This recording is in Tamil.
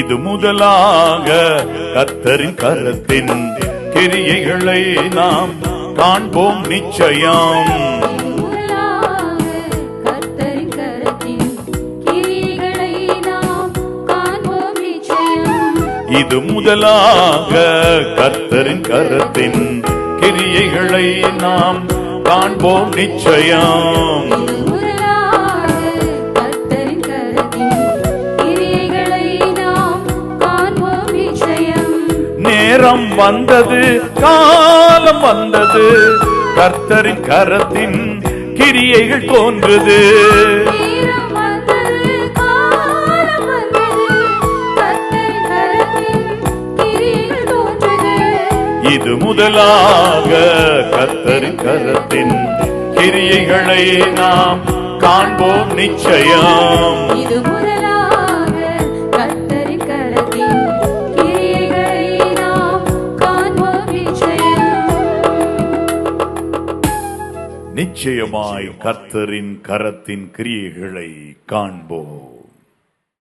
இது முதலாக கத்தரின் கரத்தின் கிரியைகளை நாம் காண்போம் நிச்சயம். இது முதலாக கத்தரின் கரத்தின் கிரியைகளை நாம் காண்போம் நிச்சயம். நேரம் வந்தது காலம் வந்தது. கர்த்தரின் கரத்தின் கிரியைகள் தோன்றுது. இது முதலாக கர்த்தரின் கரத்தின் கிரியைகளை நாம் காண்போம் நிச்சயம். இது முதலாக நிச்சயமாய் கர்த்தரின் கரத்தின் கிரியைகளை காண்போம்.